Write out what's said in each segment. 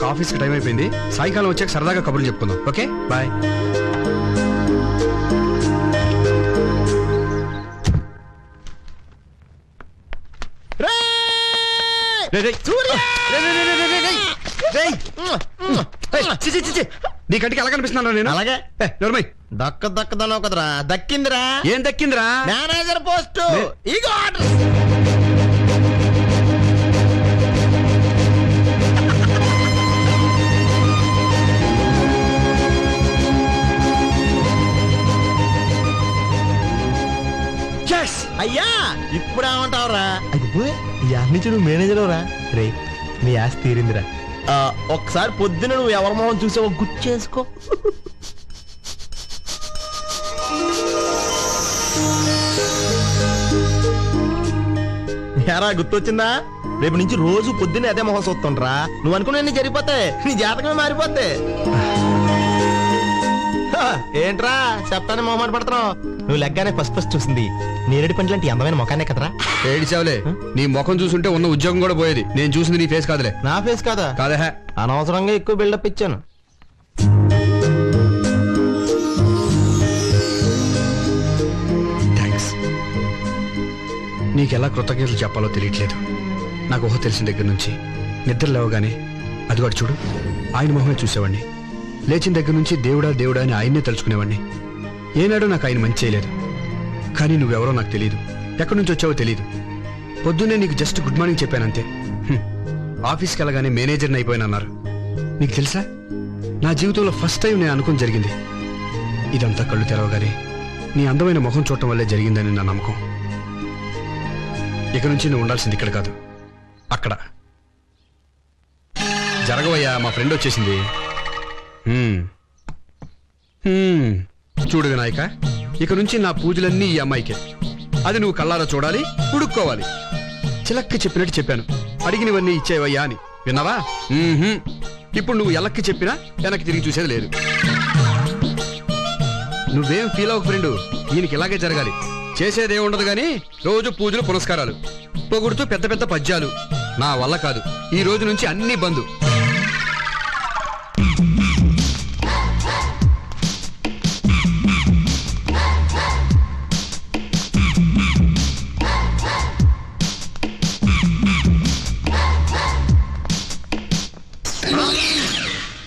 నాకు ఆఫీస్కి టైం అయిపోయింది. సాయంకాలం వచ్చాక సరదాగా కబుర్లు చెప్పుకుందాం. ఓకే? బాయ్. నీ కంటికి ఎలా కనిపిస్తున్నాను నేను? అలాగే. ఏ, నోర్మయ్. దక్క దక్కదన్నావు కదరా. దక్కిందిరా. ఏం దక్కిందిరా? మేనేజర్ పోస్ట్ ఇగో ఆర్డర్ అయ్యా! ఇప్పుడు ఏమంటావురా? ఈ నుంచి నువ్వు మేనేజర్ రా రే నీ ఆస్తి తీరిందిరా. ఆ, ఒక్కసారి పొద్దున నువ్వు ఎవరి మొహం చూసావో గుర్తు చేసుకో. ఎరా గుర్తొచ్చిందా? రేపు నుంచి రోజు పొద్దున్నే అదే మొహం చూస్తుండ్రా. నువ్వు అనుకునే జరిగిపోతాయి. నీ జాతకమే మారిపోతే ఏంట్రా చెప్తానే మొహమాట పడుతున్నావు నువ్వు లెగ్గానే ఫస్ట్ ఫస్ట్ చూసింది. నేరేడు పండ్లు లాంటి అందమైన మొఖానే కదరా? ఏడిచావులే. నీ ముఖం చూసుంటే ఉన్న ఉద్యోగం కూడా పోయేది. నేను చూసింది నీ ఫేస్ కాదులే. నా ఫేస్ కాదా? కాదే అనవసరంగా ఎక్కువ బిల్డప్ ఇచ్చాను. థ్యాంక్స్ నీకెలా కృతజ్ఞతలు చెప్పాలో తెలియట్లేదు. నాకు ఊహ తెలిసిన దగ్గర నుంచి నిద్ర లేవగానే అది వాడు చూడు ఆయన మొహమే చూసేవాడిని. లేచిన దగ్గర నుంచి దేవుడా దేవుడా అని ఆయన్నే తలుచుకునేవాడిని. ఏనాడు నాకు ఆయన మంచి చేయలేదు. కానీ నువ్వెవరో నాకు తెలియదు ఎక్కడి నుంచి వచ్చావో తెలియదు పొద్దున్నే నీకు జస్ట్ గుడ్ మార్నింగ్ చెప్పానంతే. ఆఫీస్కి వెళ్ళగానే మేనేజర్ని అయిపోయానన్నారు. నీకు తెలుసా? నా జీవితంలో ఫస్ట్ టైం నేను అనుకుని జరిగింది. ఇదంతా కళ్ళు తెరవగానే నీ అందమైన ముఖం చూడటం వల్లే జరిగిందని నా నమ్మకం. ఇక నుంచి నువ్వు ఉండాల్సింది ఇక్కడ కాదు. అక్కడ. జరగవయ్యా మా ఫ్రెండ్ వచ్చేసింది. హ్మ్. హ్మ్. చూడు వినాయక ఇక నుంచి నా పూజలన్నీ ఈ అమ్మాయికే. అది నువ్వు కళ్ళారా చూడాలి ఉడుక్కోవాలి. చిలక్కి చెప్పినట్టు చెప్పాను. అడిగినవన్నీ ఇచ్చేవయ్యా అని. విన్నావా? ఇప్పుడు నువ్వు ఎలక్కి చెప్పినా వెనక్కి తిరిగి చూసేది లేదు. నువ్వేం ఫీల్ అవ్వకు ఫ్రెండు ఈయనకి ఇలాగే జరగాలి. చేసేదేం ఉండదు గాని రోజు పూజలు పునస్కారాలు. పొగుడుతూ పెద్ద పెద్ద పద్యాలు. నా వల్ల కాదు. ఈ రోజు నుంచి అన్ని బంధు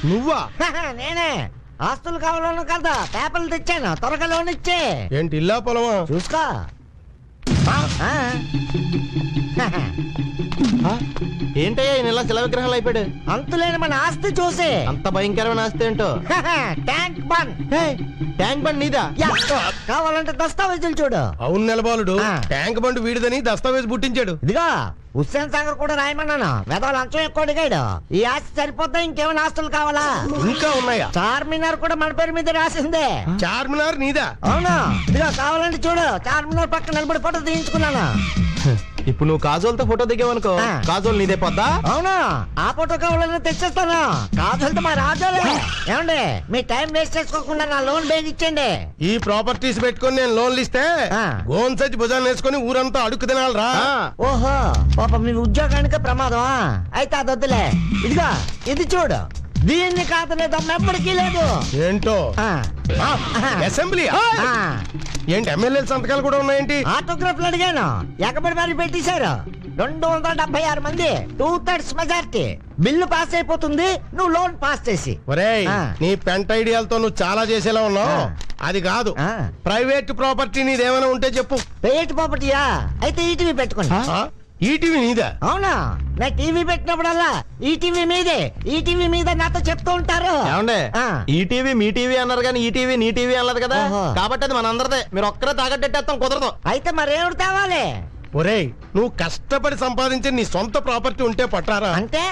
నువ్వా? నేనే. ఆస్తులు కావాలను కదా పేపర్లు తెచ్చాను. త్వరగా లోన్ ఇచ్చే. ఏంటి ఇల్లా పొలమా? చూసుకో. ఏంటయ్యా ఈయన ఇలా శిల విగ్రహాలు అయిపోయాడు? అంతులేని మన ఆస్తి చూసి. అంత భయంకరమైన ఆస్తి ఏంటో? ట్యాంక్ హే, ట్యాంక్ బండ్ నీదా. కావాలంటే దస్తావేజులు చూడు. అవును నెలబాలుడు. ట్యాంక్ బండ్ వీడిదని దస్తావేజ్ పుట్టించాడు. ఇదిగో. హుస్సేన్ సాగర్ కూడా రాయమన్నాను? వెదవ లంచం ఎక్కువ అడిగాడు. ఈ ఆస్తి సరిపోతే ఇంకేమైనా ఆస్తులు కావాలా? ఇంకా ఉన్నాయా? చార్మినార్ కూడా మన పేరు మీద రాసిందే. చార్మినార్ నీదా? అవును? ఇదిగో కావాలంటే చూడు చార్మినార్ పక్కన నిలబడి ఫోటో తీయించుకున్నాను? ఇప్పుడు నువ్వు కాజోల్తో ఫోటో దిగావనుకో. ఆ. కాజోల్ నీదే పొద్దా? అవును? ఆ ఫోటో కావాలని తెచ్చేస్తాను? కాజల్తో మా రాజాలే. ఏమండి మీ టైం వేస్ట్ చేసుకోకుండా నా లోన్ బేగ్ ఇచ్చేయండి. ఈ ప్రాపర్టీస్ పెట్టుకొని నేను లోన్లు ఇస్తే ఆ. గోన్ సచ్చి భుజాన్ని వేసుకొని ఊరంతా అడుక్కు తినాలరా. ఓహో పాప మీ ఉద్యోగానికి ప్రమాదమా? అయితే అది వద్దులే ఇదిగో ఇది చూడు. దీన్ని దమ్ము ఎప్పటికీ లేదు. ఏంటో. అసెంబ్లీ. ఏంటి ఎమ్మెల్యే సంతకాలు కూడా ఉన్నాయేంటి? ఆటోగ్రాఫ్లు అడిగాను. ఎక్కబడి మరి పెట్టేశారు. రెండు వందల డెబ్బై ఆరు మంది two thirds majority. Bill pass అయిపోతుంది నువ్వు లోన్ పాస్ చేసి. ఒరేయ్. నీ పెంట ఐడియాలతో నువ్వు చాలా చేసేలా ఉన్నావు. అది కాదు. ప్రైవేట్ ప్రాపర్టీ నీదేమైనా ఉంటే చెప్పు. పేట్ ప్రాపర్టీయా? అయితే ఈటీవీ పెట్టుకోండి? ఈటీవీ నీదా? అవునా? నా టీవీ పెట్టినప్పుడల్లా ఈ టీవీ మీదే ఈ టీవీ మీద నాతో చెప్తూ ఉంటారు. ఏమండే? ఆ. ఈ టీవీ మీ టీవీ అన్నారు కానీ ఈ టీవీ నీ టీవీ అన్నది కదా? ఓహో. కాబట్టి అది మనందరిదే. మీరు ఒక్కరే తాగట్టేస్తాం కుదరదు. అయితే మరేమిటి తేవాలి? ఒరేయ్ నువ్వు కష్టపడి సంపాదించే నీ సొంత ప్రాపర్టీ ఉంటే పట్టారా? అంటే?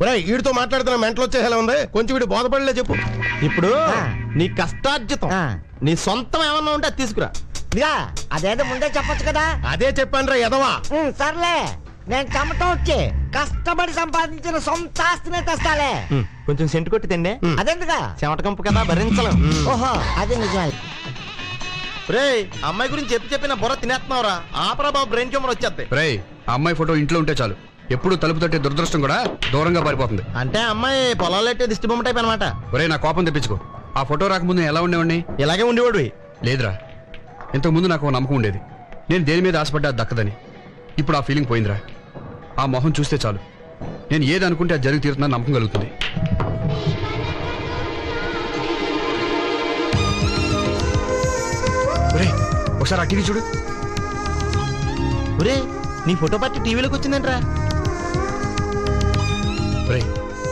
ఒరేయ్ వీడితో మాట్లాడుతున్న మెంటలు వచ్చేలా ఉంది? కొంచెం వీడు బోధపడలే చెప్పు. ఇప్పుడు ఆ. నీ కష్టార్జితం ఆ. నీ సొంతం ఏమన్నా ఉంటే అది తీసుకురా. ఇదిగా అదేదో ముందే చెప్పొచ్చు కదా? అదే చెప్పాను రా ఎదవా ఉమ్, సర్లే. నేను చెమట వచ్చి కష్టపడి సంపాదించిన సొంత ఆస్తినే తెస్తాలే. ఉమ్, కొంచెం సెంటు కొట్టి తిండే అదెందుగా? చెమట కంపు కదా భరించలేం. ఓహో అది నిజమే. రే అమ్మాయి గురించి చెప్పి చెప్పి నా బుర్ర తినేస్తున్నావురా. ఆ ప్రభావ బ్రెయిన్ ట్యూమర్ వచ్చేద్ది. రేయ్ ఆ అమ్మాయి ఫోటో ఇంట్లో ఉంటే చాలు. ఎప్పుడు తలుపు తట్టే దురదృష్టం కూడా దూరంగా పారిపోతుంది. అంటే అమ్మాయి పొలాలు ఎట్టే దిష్టి బొమ్మ టైప్ అనమాట ఒరే నా కోపం తెప్పించుకో. ఆ ఫోటో రాకముందు నేను ఎలా ఉండేవాడిని? ఇలాగే ఉండేవాడు లేదురా. ఇంతకు ముందు నాకు నమ్మకం ఉండేది. నేను దేని మీద ఆశపడ్డా దక్కదని. ఇప్పుడు ఆ ఫీలింగ్ పోయిందిరా. ఆ మొహం చూస్తే చాలు. నేను ఏది అనుకుంటే అది జరిగి తీరుతుందని నమ్మకం కలుగుతుంది. ఒరే ఒకసారి ఆ టీవీ చూడు. ఒరే నీ ఫోటో పట్టి టీవీలోకి వచ్చిందంట్రా. ఒరే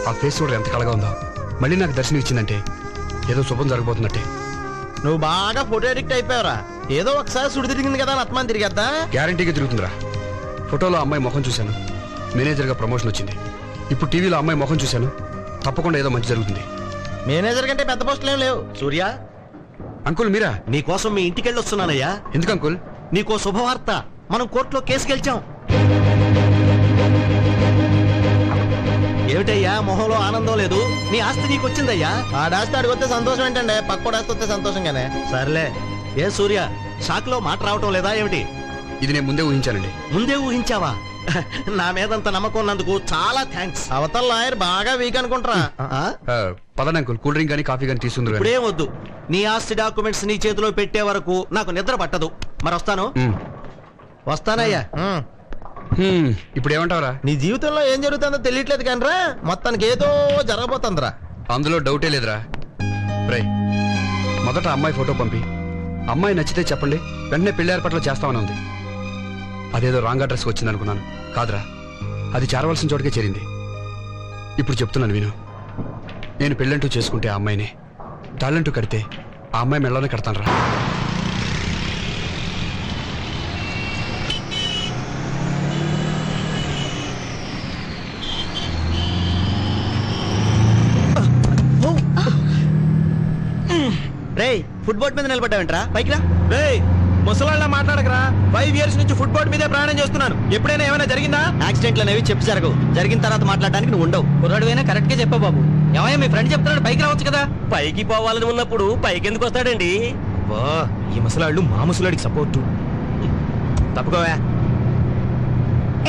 ఆ ఫేస్ చూడరు ఎంత కళగా ఉందో. మళ్ళీ నాకు దర్శనం ఇచ్చిందంటే ఏదో శుభం జరగబోతున్నట్టే. నువ్వు బాగా ఫోటో ఎడిక్ట్ అయిపోయావురా. ఏదో ఒకసారి సుడి తిరిగింది కదా అని అత్మాన్ తిరిగేద్దా? గ్యారంటీగా తిరుగుతుందిరా. ఫోటోలో అమ్మాయి ముఖం చూశాను. మేనేజర్గా ప్రమోషన్ వచ్చింది. ఇప్పుడు టీవీలో అమ్మాయి ముఖం చూశాను. తప్పకుండా ఏదో మంచి జరుగుతుంది. మేనేజర్ కంటే పెద్ద పోస్టులు ఏం లేవు. సూర్య అంకుల్ మీరా? నీకోసం మీ ఇంటికెళ్ళి వస్తున్నానయ్యా ఎందుకు అంకుల్? నీకో శుభవార్త. మనం కోర్టులో కేసు గెలిచాం. ఏమిటయ్యా మొహంలో ఆనందం లేదు? నీ ఆస్తి నీకు వచ్చిందయ్యా ఆడాస్తే ఆడికొస్తే సంతోషం ఏంటండి? పక్కోడాస్తే వస్తే సంతోషంగానే. సర్లే. ఏ సూర్య షాక్లో మాట రావటం లేదా ఏమిటి? ఇది నేను ముందే ఊహించానండి. ముందే ఊహించావా? నా మీదంత నమ్మకం ఉన్నందుకు చాలా థ్యాంక్స్ అవతల లాయర్ బాగా వీక్ అనుకుంటారా ఆ, పదండి అంకుల్ కూల్ డ్రింక్ కానీ కాఫీ కానీ తీసుకుందరు ఇప్పుడే వద్దు. నీ ఆస్తి డాక్యుమెంట్స్ నీ చేతిలో పెట్టే వరకు నాకు నిద్ర పట్టదు. మరి వస్తాను? వస్తానయ్యా. ఇప్పుడు ఏమంటావరా నీ జీవితంలో ఏం జరుగుతుందో తెలియట్లేదు కానరా. మొత్తానికి ఏదో జరగబోతుందిరా. అందులో డౌటే లేదురా. రై మొదట అమ్మాయి ఫోటో పంపి. అమ్మాయి నచ్చితే చెప్పండి. వెంటనే పెళ్ళి ఏర్పాట్లు చేస్తామని ఉంది. అదేదో రాంగ్ అడ్రస్ వచ్చింది అనుకున్నాను కాదురా అది చేరవలసిన చోటుకే చేరింది. ఇప్పుడు చెప్తున్నాను విను. నేను పెళ్ళంటూ చేసుకుంటే ఆ అమ్మాయిని తాళ్ళంటూ కడితే ఆ అమ్మాయి మెళ్ళనే కడతాను రా రేయ్ ఫుట్బాల్ మీద నిలబడ్డావేంట్రా? పైకి రా ముసలాళ్ళ మాట్లాడకరా. ఫైవ్ ఇయర్స్ నుంచి ఫుట్బాల్ మీదే ప్రయాణం చేస్తున్నాను. ఎప్పుడైనా ఏమైనా జరిగిందా? యాక్సిడెంట్లు అనేవి చెప్పి జరగవు జరిగిన తర్వాత మాట్లాడడానికి నువ్వు ఉండవు. కుర్రాడువైనా కరెక్ట్గా చెప్పా బాబు. ఏమయ్యా మీ ఫ్రెండ్ చెప్తున్నాడు పైకి రావచ్చు కదా. పైకి పోవాలని ఉన్నప్పుడు పైకి ఎందుకు వస్తాడండి? వా ఈ ముసలాళ్ళు మా ముసలాడికి సపోర్టు తప్పుకోవా?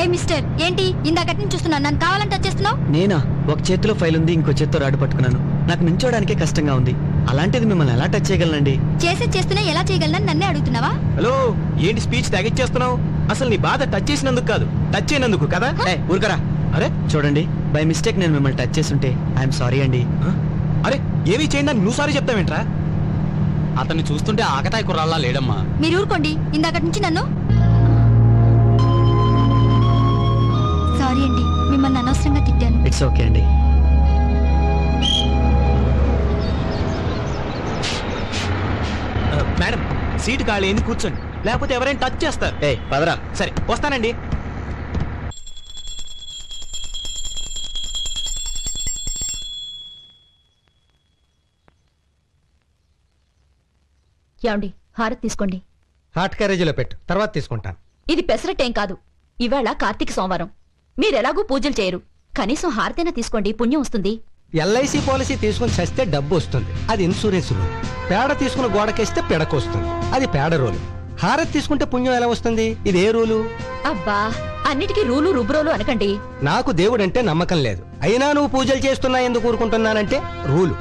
ఏ మిస్టర్ ఏంటి? ఇందాకటి నుంచి చూస్తున్నాను. నన్ను కావాలంటే వచ్చేస్తున్నావు నేనా? ఒక చేతిలో ఫైల్ ఉంది ఇంకో చేత్తో రాడు పట్టుకున్నాను. నాకు నుంచోడానికే కష్టంగా ఉంది. అలాంటిది మిమ్మల్ని ఎలా టచ్ చేయగలనండి? చేసే చేస్తూనే ఎలా చేయగలనని నన్నే అడుగుతున్నావా? హలో ఏంటి స్పీచ్ తగ్గించేస్తున్నావు అసలు నీ బాధ టచ్ చేసినందుకు కాదు టచ్ అయినందుకు కదా? ఏ ఊరుకరా. అరే? చూడండి బై మిస్టేక్ నేను మిమ్మల్ని టచ్ చేస్తుంటే ఐఎమ్ సారీ అండి. అరే ఏవి చేయండి నువ్వు సారీ చెప్తావేంట్రా? అతన్ని చూస్తుంటే ఆకతాయి కుర్రాళ్ళ లేడమ్మా. మీరు ఊరుకోండి ఇందాకటి నుంచి నన్ను. సారీ అండి మిమ్మల్ని అనవసరంగా తిట్టాను. ఇట్స్ ఓకే అండి. మేడం సీట్ ఖాళీ అయింది కూర్చోండి. లేకపోతే ఎవరైనా టచ్ చేస్తారు. ఏ పదరా. సరే వస్తానండి. ఏమండి హారతి తీసుకోండి. హాట్ క్యారేజీలో పెట్టు తర్వాత తీసుకుంటాను. ఇది పెసరట్టేం కాదు. ఇవాళ కార్తీక సోమవారం. మీరెలాగూ పూజలు చేయరు. కనీసం హారతైనా తీసుకోండి పుణ్యం వస్తుంది. ఎల్ఐసి పాలసీ తీసుకుని చస్తే డబ్బు వస్తుంది. అది ఇన్సూరెన్స్ రూల్. పేడ తీసుకుని గోడకేస్తే పిడకొస్తుంది. అది పేడ రూల్. హారతి తీసుకుంటే పుణ్యం ఎలా వస్తుంది? ఇది ఏ రూలు? అబ్బా అన్నిటికీ రూలు రుబ్రోలు అనకండి. నాకు దేవుడంటే నమ్మకం లేదు. అయినా నువ్వు పూజలు చేస్తున్నా ఎందుకు ఊరుకుంటున్నానంటే రూలు.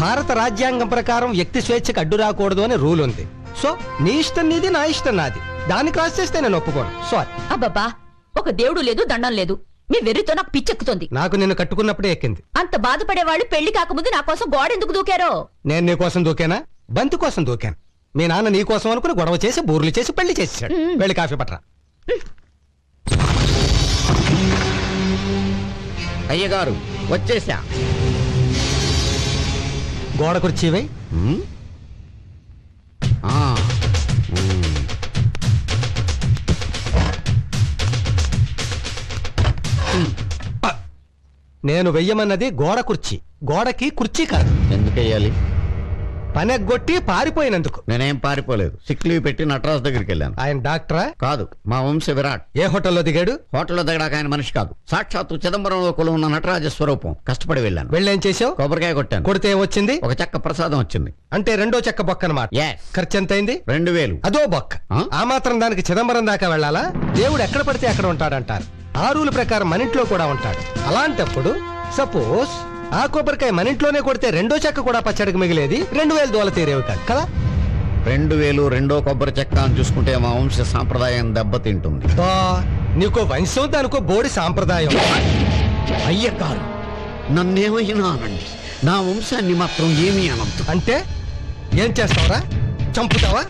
భారత రాజ్యాంగం ప్రకారం వ్యక్తి స్వేచ్ఛకు అడ్డు రాకూడదు అని రూల్ ఉంది. సో నీ ఇష్టం నీది నా ఇష్టం నాది. దాన్ని క్రాస్ చేస్తే నేను ఒప్పుకోను. సారీ అబ్బబ్బా ఒక దేవుడు లేదు దండం లేదు. మీ వెర్రితో నాకు పిచ్చెక్కుతుంది. నాకు నిన్ను కట్టుకున్నప్పుడే ఎక్కింది. అంత బాధపడేవాళ్ళు పెళ్ళి కాకముందు నా కోసం గోడ ఎందుకు దూకారో? నేను నీ కోసం దూకానా? బంతి కోసం దూకాను. మీ నాన్న నీ కోసం అనుకుని గొడవ చేసి బూర్లు చేసి పెళ్ళి చేసేసాడు మ్మ్. వెళ్ళి కాఫీ పట్రా అయ్యగారు వచ్చేసా. గోడ కుర్చీవై నేను వెయ్యమన్నది గోడ కుర్చీ. గోడకి కుర్చీ కాదు. ఎందుకయ్యాలి పనెగ్గొట్టి పారిపోయినందుకు. నేనేం పారిపోలేదు. సిక్ లీవ్ పెట్టి నటరాజు దగ్గరికి వెళ్ళాను. ఆయన డాక్టరా? కాదు మా వంశ విరాట్. ఏ హోటల్లో దిగాడు? హోటల్లో దిగడానికి ఆయన మనిషి కాదు. సాక్షాత్తు చిదంబరంలో కొలు ఉన్న నటరాజ స్వరూపం. కష్టపడి వెళ్ళాను. వెళ్ళేం చేసావు కొబ్బరికాయ కొట్టాను. కొడితే వచ్చింది ఒక చెక్క ప్రసాదం వచ్చింది. అంటే రెండో చెక్క బొక్క అనమాట. ఖర్చు ఎంత అయింది రెండు వేలు. అదో బొక్క. ఆ? ఆ మాత్రం దానికి చిదంబరం దాకా వెళ్ళాలా? దేవుడు ఎక్కడ పడితే అక్కడ ఉంటాడంటారు. ఆ రూల్ ప్రకారం మన ఇంట్లో కూడా ఉంటాడు. అలాంటప్పుడు సపోజ్ ఆ కొబ్బరికాయ మన ఇంట్లోనే కొడితే రెండో చెక్క కూడా పచ్చడికి మిగిలేది రెండు వేలు దోల తీరేవి కాదు కదా? రెండు వేలు రెండో కొబ్బరి చెక్క అని చూసుకుంటే మా వంశ సాంప్రదాయం దెబ్బతింటుంది. బా నీకో వంశం దానికో బోడి సాంప్రదాయం. అయ్యగారు నన్నేమైనా అనండి నా వంశాన్ని మాత్రం ఏమీ అనద్దు. అంటే ఏం చేస్తావురా? చంపుతావా?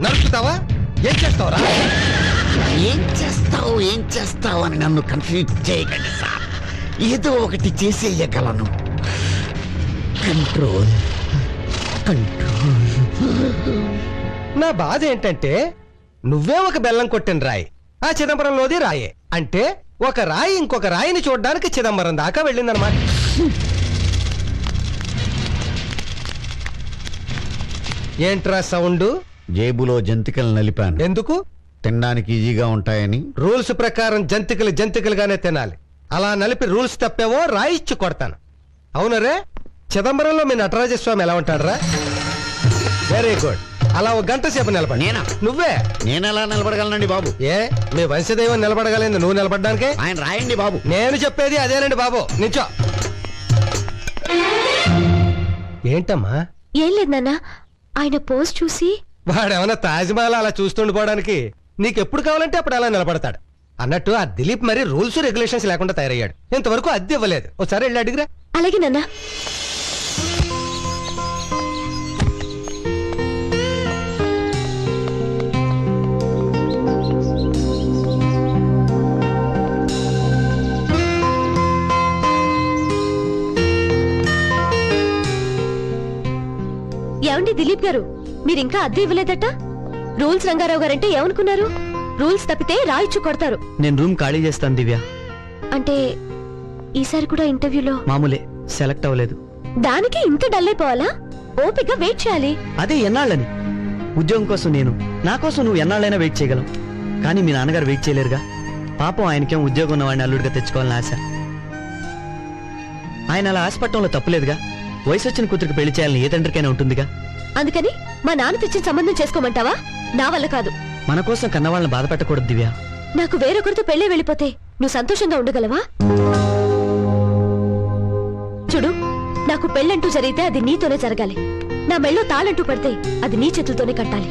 నరుకుతావా? ఏం చేస్తావురా? ఏం చేస్తావు? ఏం చేస్తావు అని నన్ను కన్ఫ్యూజ్ చేయకండి సార్. ఏదో ఒకటి చేసేయగలను. కంట్రోల్ కంట్రోల్ నా బాధ ఏంటంటే నువ్వే ఒక బెల్లం కొట్టిన రాయి ఆ చిదంబరంలోది రాయే. అంటే ఒక రాయి ఇంకొక రాయిని చూడడానికి చిదంబరం దాకా వెళ్ళిందనమాట ఏంట్రా సౌండ్? జేబులో జంతికలు నలిపాను. ఎందుకు? తినడానికి ఈజీగా ఉంటాయని. రూల్స్ ప్రకారం జంతికలు జంతికలుగానే తినాలి. అలా నలిపి రూల్స్ తప్పేవో రాయిచ్చి కొడతాను. అవునరే చిదంబరంలో మీ నటరాజస్వామి ఎలా ఉంటాడరా? వెరీ గుడ్ అలా ఒక గంట సేపు నిలబడి. నేనా? నువ్వే? నేను ఎలా నిలబడగలనండి బాబు? ఏ? మీ వంశదైవం నిలబడగలేదు నువ్వు నిలబడ్డానికే? ఆయన రాయండి బాబు. నేను చెప్పేది అదేనండి బాబు. నించో ఏంటమ్మా? ఏం లేదు నాన్న. ఆయన పోస్ట్ చూసి వాడేమన్నా తాజ్మహల్ అలా చూస్తుండిపోవడానికి? నీకు ఎప్పుడు కావాలంటే అప్పుడు అలా నిలబడతాడు. అన్నట్టు ఆ దిలీప్ మరి రూల్స్ రెగ్యులేషన్స్ లేకుండా తయారయ్యాడు. ఇంతవరకు అద్దె ఇవ్వలేదు. ఒకసారి వెళ్ళి అడిగిరా. అలాగే నాన్న. ఏమండి దిలీప్ గారు? మీరింకా అద్దె ఇవ్వలేదట? రూల్స్ రంగారావు గారంటే ఏమనుకున్నారు? రూల్స్ తప్పితే రాయిచ్చు కొడతారు. నేను రూమ్ ఖాళీ చేస్తాను దివ్య. అంటే ఈసారి కూడా ఇంటర్వ్యూలో? మామూలే సెలెక్ట్ అవ్వలేదు. దానికి ఇంత డల్ అయిపోవాలా? ఓపిక వెయిట్ చేయాలి. అదే ఎన్నాళ్ళని? ఉద్యోగం కోసం నేను. నా కోసం నువ్వు ఎన్నాళ్ళైనా వెయిట్ చేయగలం కానీ మీ నాన్నగారు వెయిట్ చేయలేరుగా. పాపం ఆయనకేం ఉద్యోగం ఉన్నవాడిని అల్లుడిగా తెచ్చుకోవాలని ఆశ. ఆయన అలా ఆశపట్టంలో తప్పులేదుగా వయసు వచ్చిన కూతురికి పెళ్ళి చేయాలని ఏ తండ్రికైనా ఉంటుందిగా. అందుకని మా నాన్న తెచ్చిన సంబంధం చేసుకోమంటావా? నా వల్ల కాదు. మన కోసం కన్నవాళ్ళని బాధ పెట్టకూడదు దివ్య. నాకు వేరొకరితో పెళ్ళే వెళ్ళిపోతే నువ్వు సంతోషంగా ఉండగలవా? చూడు నాకు పెళ్ళంటూ జరిగితే అది నీతోనే జరగాలి. నా మెళ్ళో తాళంటూ పడితే అది నీ చేతులతోనే కట్టాలి.